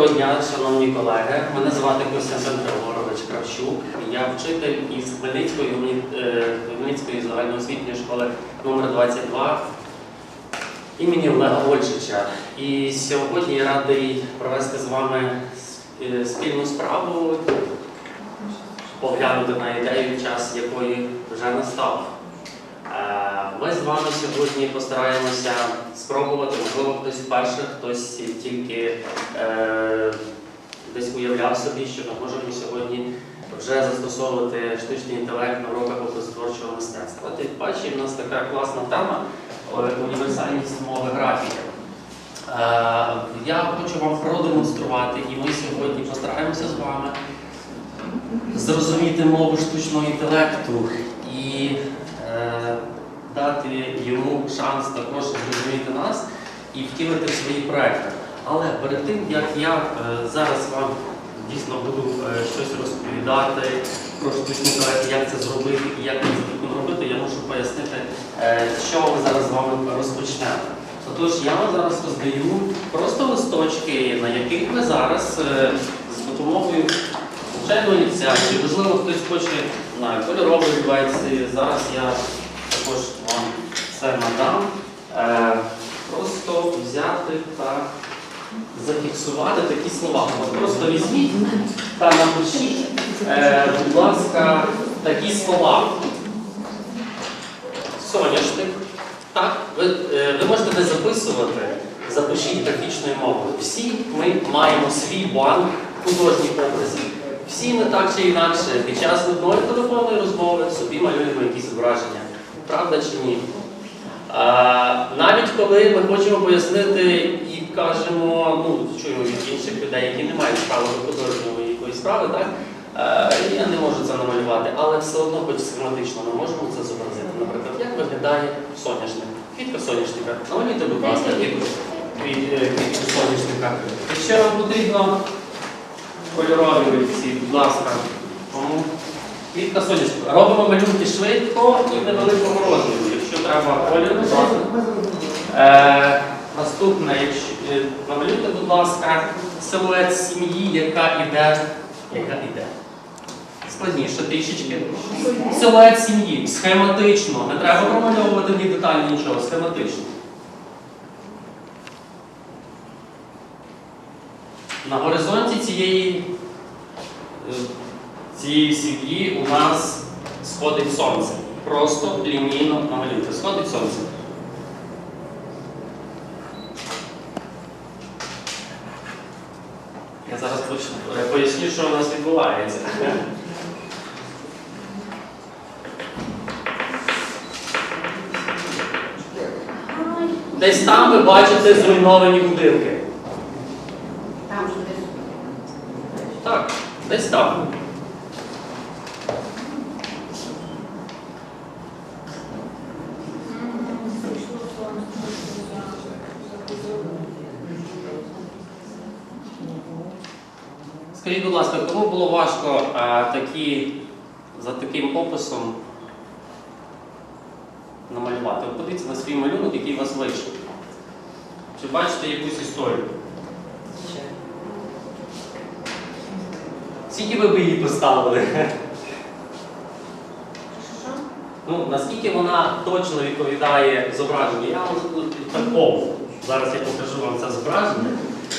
Доброго дня, шановні колеги. Мене звати Костянтин Григорович Кравчук. Я вчитель із Хмельницької, е, Хмельницької загальноосвітньої школи номер 22 імені Олега Ольчича. І сьогодні я радий провести з вами е, спільну справу, поглянути на ідею, час якої вже настав. Ми з вами сьогодні постараємося спробувати, можливо, хтось вперше, хтось тільки е, десь уявляв собі, що ми можемо сьогодні вже застосовувати штучний інтелект на уроках образотворчого мистецтва. От як бачите, у нас така класна тема е, універсальність мови графіки. Е, Я хочу вам продемонструвати, і ми сьогодні постараємося з вами зрозуміти мову штучного інтелекту і е, дати йому шанс також зрозуміти нас і втілити в свої проекти. Але перед тим, як я е, зараз вам дійсно буду е, щось розповідати про штучний інтелект, як це зробити і як це робити, я мушу пояснити, е, що ми зараз з вами розпочнемо. Отож, я вам зараз роздаю просто листочки, на яких ви зараз з допомогою звичайно ініціації, можливо, хтось хоче на кольоровий версії. Зараз я також це надам. Е, просто взяти та зафіксувати такі слова. Просто візьміть та напишіть, е, будь ласка, такі слова. Соняшник. Так, ви, е, ви можете не записувати, запишіть графічною мовою. Всі ми маємо свій банк художніх образів. Всі ми так чи інакше під час одної телефонної розмови собі малюємо якісь зображення. Правда чи ні? Навіть коли ми хочемо пояснити і кажемо, ну, чуємо від інших людей, які не мають права до художньої якоїсь справи, так? Е, я не можу це намалювати, але все одно, хоч схематично, ми можемо це зобразити. Наприклад, як виглядає соняшник? Квітка соняшника. Намалюйте, будь ласка, квітку е, квітку соняшника. Якщо вам потрібно кольорові олівці, будь ласка. Квітка соняшника. Робимо малюнки швидко і невеликого розміру. Треба колір, будь. Е, наступне, якщо е, намалюйте, будь ласка, силует сім'ї, яка іде. Яка іде. Складніше трішечки. Силует сім'ї. Схематично. Не треба промальовувати ні детально нічого, схематично. На горизонті цієї, е, цієї сім'ї у нас сходить сонце. Просто лінійно намалюйте. Сходить сонце. Я зараз поясню, що у нас відбувається. Десь там ви бачите зруйновані будинки. Там же десь. Так, десь там. Скажіть, будь ласка, кому було важко а, такі, за таким описом намалювати? От подивіться на свій малюнок, який у вас вийшов. Чи бачите якусь історію? Скільки ви б її поставили? Ну, наскільки вона точно відповідає зображенню? Я вам тут такого. Зараз я покажу вам це зображення.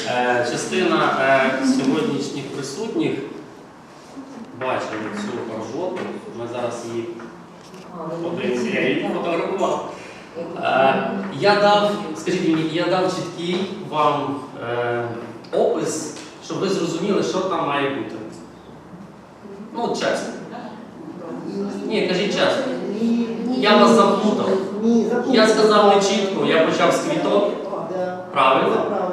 Е, частина е, сьогоднішніх присутніх бачили цю роботу. Ми зараз її подивимося, я її фотографував. Е, я дав, скажіть мені, я дав чіткий вам е, опис, щоб ви зрозуміли, що там має бути. Ну, чесно. Ні, кажіть чесно. Я вас заплутав. Я сказав не чітко, я почав з квіток. Правильно?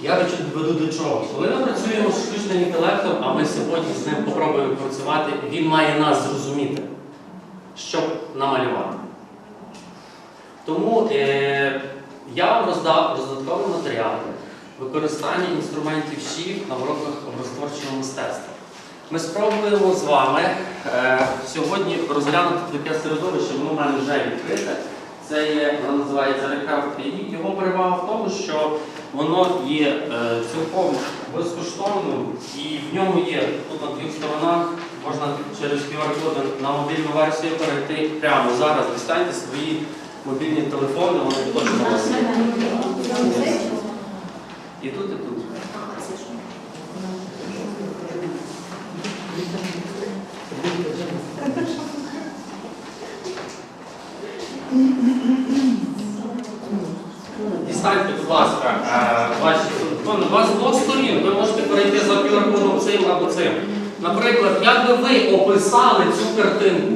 Я веду- до чого? Коли ми працюємо з штучним інтелектом, а ми сьогодні з ним попробуємо працювати, він має нас зрозуміти, щоб намалювати. Тому е, я вам роздав роздаткові матеріали використання інструментів ЩІ на уроках образотворчого мистецтва. Ми спробуємо з вами е, сьогодні розглянути таке середовище, воно в мене вже відкрите. Це є, воно називається Recraft Його перевага в тому, що Воно є е, цілком безкоштовним і в ньому є тут на двох сторонах. Можна через QR-коди на мобільну версію перейти прямо зараз. Дістаньте свої мобільні телефони, вони точно у вас є. І тут, і тут. Дістаньте, будь ласка, е, ваші телефони. У вас з двох сторін. Ви можете перейти за QR-кодом цим або цим. Наприклад, як би ви описали цю картинку?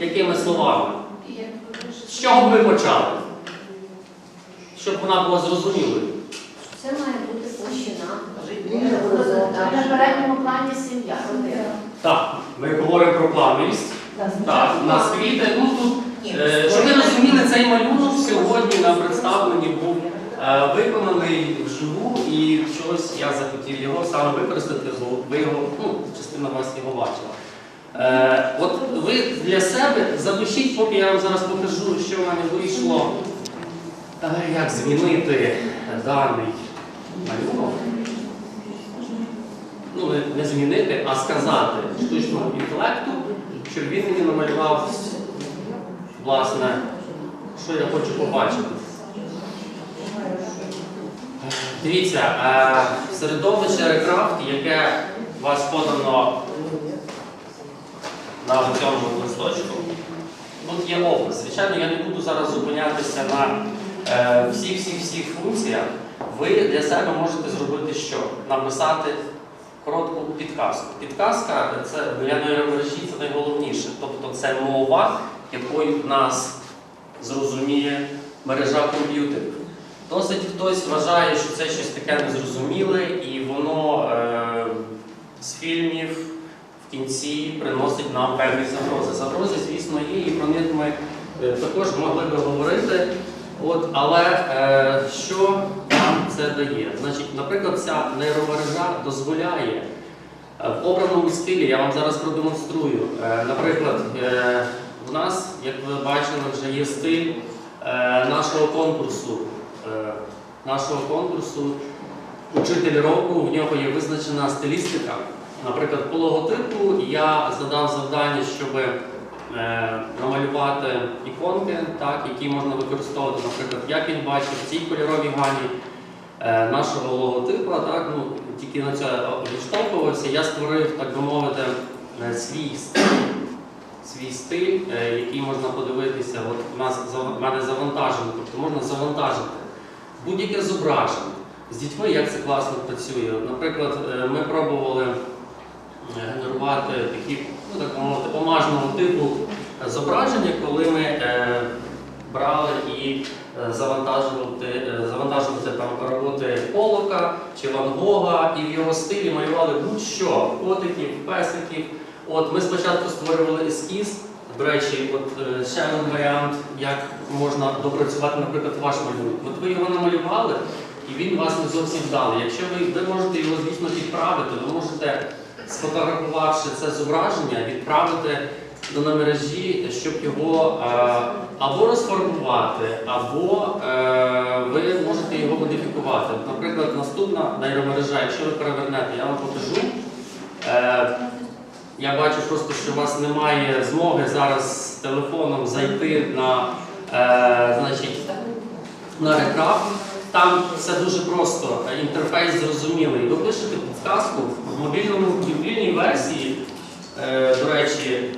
Якими словами? З чого б ви почали? Щоб вона була зрозумілою. Це має бути мужчина. На передньому плані сім'я, родина. Так, ми говоримо про плавність. Так, у нас. Ну тут, е, щоб ви розуміли, цей малюнок сьогодні на представленні був е, виконаний вживу і чогось я захотів його саме використати, бо ви його, ну, частина вас його бачила. Е, от ви для себе запишіть, поки я вам зараз покажу, що в мене вийшло, е, як змінити даний малюнок. Ну, не- не змінити, а сказати штучному інтелекту, щоб він мені намалював, власне, що я хочу побачити. Дивіться, е, середовище Aircraft, яке вас подано на цьому листочку, тут є опис. Звичайно, я не буду зараз зупинятися на е, всіх-всіх-всіх функціях. Ви для себе можете зробити що? Написати коротку підказку. Підказка це для нейромережі це найголовніше. Тобто це мова, якою нас зрозуміє мережа комп'ютерів. Досить хтось вважає, що це щось таке незрозуміле, і воно е, з фільмів в кінці приносить нам певні загрози. Загрози, звісно, є, і про них ми е, також могли би говорити. От, але е, що нам це дає? Значить, наприклад, ця нейромережа дозволяє е, в обраному стилі, я вам зараз продемонструю. Е, наприклад, е, в нас, як ви бачили, вже є стиль е, нашого конкурсу. Е, нашого конкурсу Учитель року, в нього є визначена стилістика. Наприклад, по логотипу я задав завдання, щоб е, намалювати іконки, так, які можна використовувати. Наприклад, як він бачив в цій кольоровій гамі нашого логотипа, так, ну, тільки на це відштовхувався, я створив, так би мовити, свій стиль, свій стиль, е, який можна подивитися. От у нас в мене завантажено, тобто можна завантажити будь-яке зображення. З дітьми як це класно працює. Наприклад, е, ми пробували е, генерувати такі, ну так мовити, омажного типу зображення, коли ми брали і завантажувати, завантажувати там роботи Полока чи Ван Гога, і в його стилі малювали будь-що котиків, песиків. От ми спочатку створювали ескіз. До речі, от е, ще один варіант, як можна допрацювати, наприклад, ваш малюнок. От ви його намалювали, і він вас не зовсім вдалий. Якщо ви, ви можете його, звісно, підправити, ви можете, сфотографувавши це зображення, відправити до мережі, щоб його е, або розформувати, або е, ви можете його модифікувати. Наприклад, наступна нейромережа, якщо ви перевернете, я вам покажу. Е, я бачу просто, що у вас немає змоги зараз з телефоном зайти на, е, значить, на рекап. Там все дуже просто, інтерфейс зрозумілий. Ви пишете підказку в мобільному мобільній версії, е, до речі,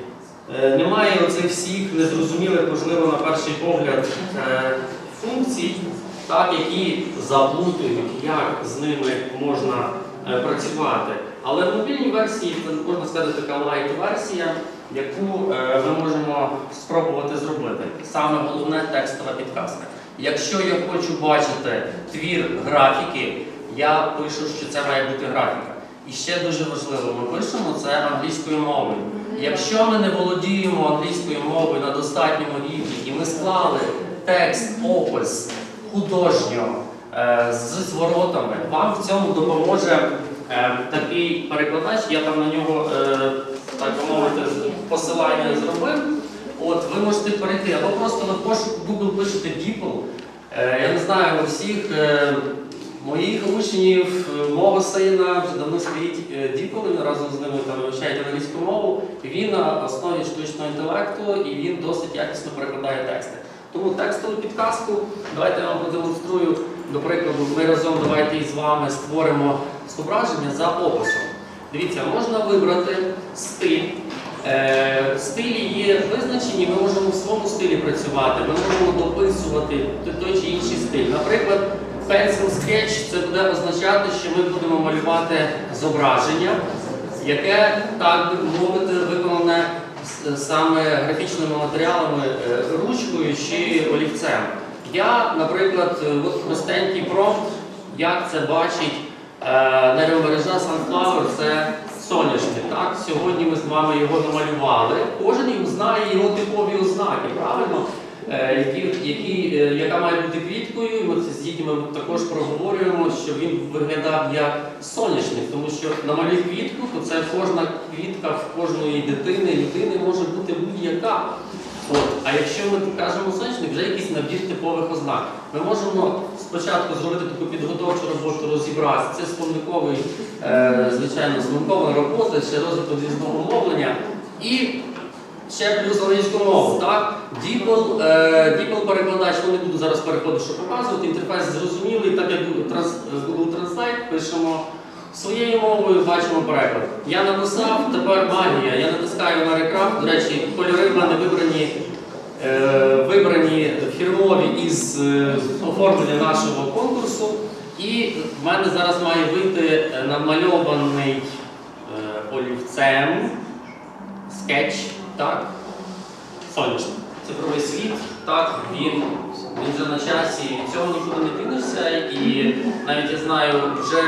е, немає оцих всіх незрозумілих, можливо, на перший погляд, е, функцій, так, які заплутують, як з ними можна працювати. Але в мобільній версії можна сказати така лайт-версія, яку е, ми можемо спробувати зробити. Саме головне текстова підказка. Якщо я хочу бачити твір графіки, я пишу, що це має бути графіка. І ще дуже важливо, ми пишемо це англійською мовою. Якщо ми не володіємо англійською мовою на достатньому рівні, і ми склали текст, опис художньо е, з зворотами, вам в цьому допоможе е, такий перекладач. Я там на нього, е, так мовити, посилання зробив. От ви можете перейти, або просто на пошук Google пишете DeepL, Е, Я не знаю, у всіх е, моїх учнів, е, мого сина вже давно стоїть е, Діпл, разом з ними там вивчають англійську мову. Він на основі штучного інтелекту і він досить якісно перекладає тексти. Тому текстову підказку давайте я вам продемонструю. До прикладу, ми разом давайте із вами створимо зображення за описом. Дивіться, можна вибрати стиль. Е, стилі є визначені, ми можемо в своєму стилі працювати, ми можемо дописувати той чи інший стиль. Наприклад, pencil sketch це буде означати, що ми будемо малювати зображення, яке, так би мовити, виконане саме графічними матеріалами, е, ручкою чи олівцем. Я, наприклад, е, от простенький промпт, як це бачить е, нейромережа Sunflower, це соняшник. Так? Сьогодні ми з вами його намалювали. Кожен знає його типові ознаки, правильно? Е, які, які, е, яка має бути квіткою, і ми це з дітьми також проговорюємо, щоб він виглядав як соняшник, тому що намалюй квітку, то це кожна квітка в кожної дитини, людини може бути будь-яка. От. А якщо ми кажемо сонячник, вже якийсь набір типових ознак. Ми можемо спочатку зробити таку підготовчу роботу, розібратися. Це словниковий, е, звичайно, словникова робота, ще розвиток зв'язного мовлення. І ще плюс англійську мову. DeepL, е, перекладач, ну не буду зараз переходити, що показувати. Інтерфейс зрозумілий, так як Google Translate пишемо своєю мовою, бачимо переклад. Я написав, тепер магія. Я натискаю на рекрафт. До речі, кольори в мене вибрані. е, Вибрані фірмові із е, оформлення нашого конкурсу, і в мене зараз має вийти е, намальований е, олівцем скетч, так? Сонячний. Цифровий світ, так, він, він вже на часі, від цього нікуди не кинешся. І навіть я знаю, вже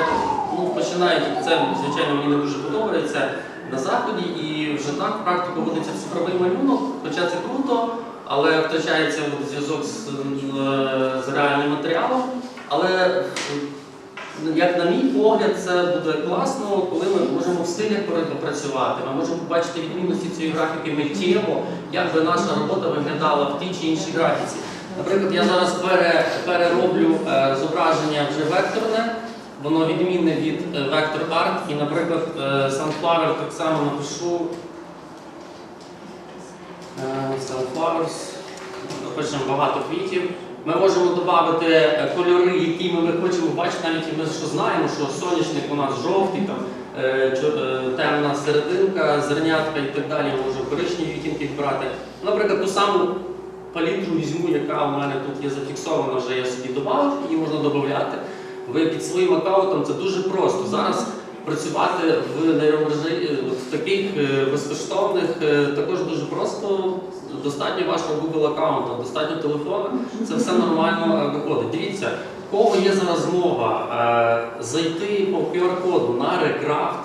ну, починають, це, звичайно, мені не дуже подобається на заході, і вже так в практику вводиться цифровий малюнок, хоча це круто, але втрачається зв'язок з, е, з реальним матеріалом. Але як на мій погляд, це буде класно, коли ми можемо в стилях попрацювати. Ми можемо побачити відмінності цієї графіки миттєво, як би наша робота виглядала в тій чи іншій графіці. Наприклад, я зараз пере, перероблю е, зображення вже векторне, воно відмінне від е, Vector Art. І, наприклад, е, Sunflower так само напишу е, Sunflowers, напишемо багато квітів. Ми можемо додати е, кольори, які ми, хочемо бачити, навіть ми що знаємо, що сонячник у нас жовтий, там, е, е, темна серединка, зернятка і так далі, можу коричневі відтінки брати. Наприклад, ту саму палітру візьму, яка у мене тут є зафіксована, вже я собі додав, її можна додати. Ви під своїм аккаунтом це дуже просто. Зараз працювати в нейромережі таких е, безкоштовних е, також дуже просто. Достатньо вашого Google аккаунту, достатньо телефону, це все нормально е, виходить. Дивіться, в кого є зараз змога зайти по QR-коду на Recraft,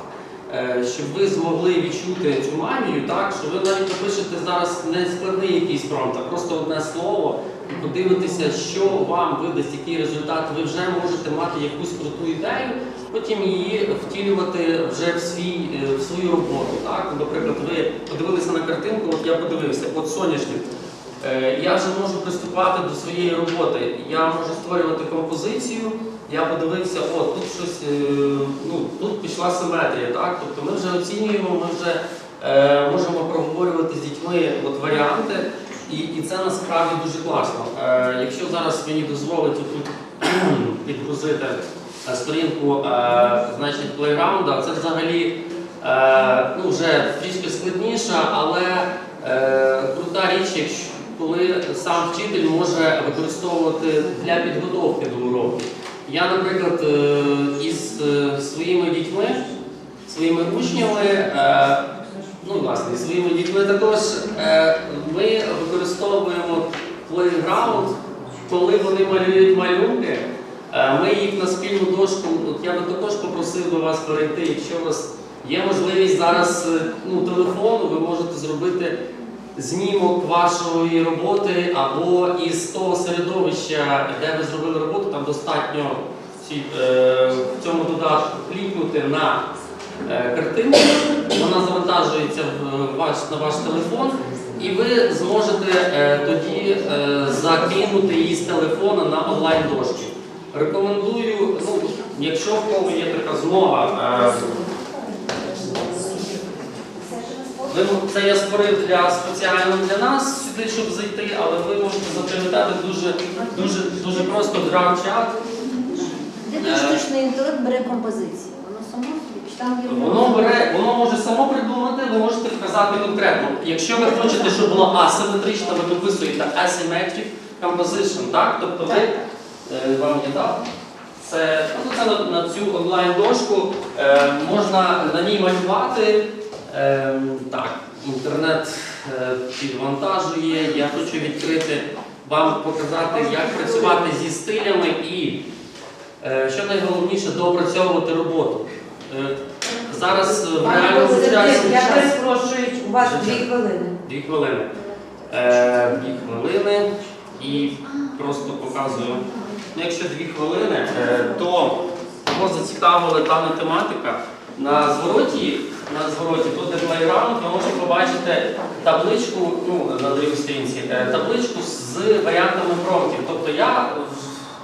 щоб ви змогли відчути цю магію, так, що ви навіть напишете зараз не складний якийсь промпт, а просто одне слово, подивитися, що вам видасть, який результат, ви вже можете мати якусь круту ідею, потім її втілювати вже в, свій, е, в свою роботу. Так? Наприклад, ви подивилися на картинку, от я подивився, от соняшник. Е, Я вже можу приступати до своєї роботи. Я можу створювати композицію. Я подивився, о, тут щось, е, ну, тут пішла симетрія, так? Тобто ми вже оцінюємо, ми вже можемо проговорювати з дітьми от варіанти, і, і це насправді дуже класно. Е, якщо зараз мені дозволить тут підгрузити е, сторінку е, значить, плейграунда, це взагалі е, ну, вже трішки складніша, але е, крута річ, якщо коли сам вчитель може використовувати для підготовки до уроків. Я, наприклад, е, із е, своїми дітьми, своїми учнями, е, ну власне, із своїми дітьми також е, ми використовуємо плейграунд, коли вони малюють малюнки. Е, Ми їх на спільну дошку, от я би також попросив би вас перейти, якщо у вас є можливість зараз е, ну, телефону, ви можете зробити знімок вашої роботи або із того середовища, де ви зробили роботу, там достатньо е, в цьому додатку клікнути на картинку, вона завантажується в ваш, на ваш телефон, І ви зможете е, тоді е, закинути її з телефона на онлайн дошки. Рекомендую, ну, якщо в кого є така змога, е, це я створив для спеціально для нас сюди, щоб зайти, але ви можете запам'ятати дуже, дуже, дуже просто драм-чат. Де штучний інтелект бере композицію? Воно само собі чи там є Воно бере, воно може само придумати, ви можете вказати конкретно. Якщо ви хочете, щоб було асиметрично, ви дописуєте asymmetric composition, так? Тобто ви е, вам я дав. Це, ну, це на, на цю онлайн-дошку е, можна на ній малювати. Е, так, інтернет е, підвантажує. Я хочу відкрити вам показати, як працювати зі стилями і е, що найголовніше доопрацьовувати роботу. Зараз е, в реальному часі я перепрошую, у вас дві хвилини. дві хвилини. Е, дві хвилини і просто показую. Ну, якщо дві хвилини, е, то кого зацікавила дана тематика. На звороті, на звороті тут де плейграунд, ви можете побачити табличку, ну, на другій сторінці, е, табличку з варіантами промптів. Тобто я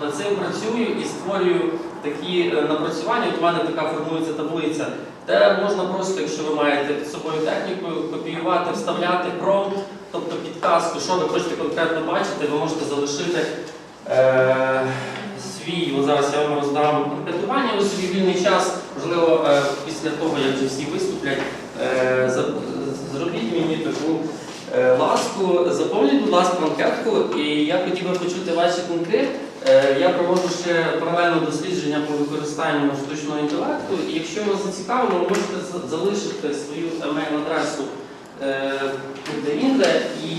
над цим працюю і створюю такі е, напрацювання. От у мене така формується таблиця, де можна просто, якщо ви маєте під собою техніку, копіювати, вставляти промпт, тобто підказку, що ви хочете конкретно бачити, ви можете залишити е, свій, о, зараз я вам роздам анкетування, ви собі вільний час, можливо, е, після того, як вже всі виступлять, е, зробіть мені таку е, ласку, заповніть, будь ласка, анкетку, і я хотів би почути ваші думки. Е, Я проводжу ще паралельно дослідження по використанню штучного інтелекту, і якщо вас зацікавило, ви можете залишити свою емейл-адресу де-інде, і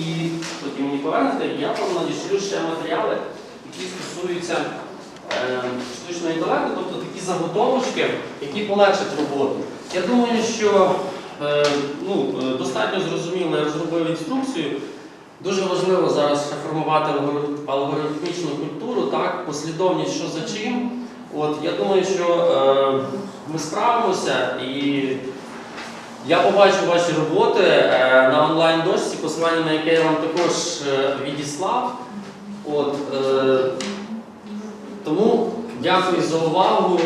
потім мені повернете, я вам надішлю ще матеріали, які стосуються е, штучного інтелекту, тобто такі заготовочки, які полегшать роботу. Я думаю, що е, ну, достатньо зрозуміло, я розробив інструкцію. Дуже важливо зараз ще формувати алгорит- алгоритмічну культуру, так, послідовність, що за чим. От, я думаю, що е, ми справимося і я побачу ваші роботи е, на онлайн-дошці, посилання на яке я вам також е, відіслав. От, е, тому дякую за увагу.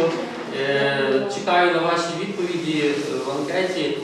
Е, чекаю на ваші відповіді в анкеті.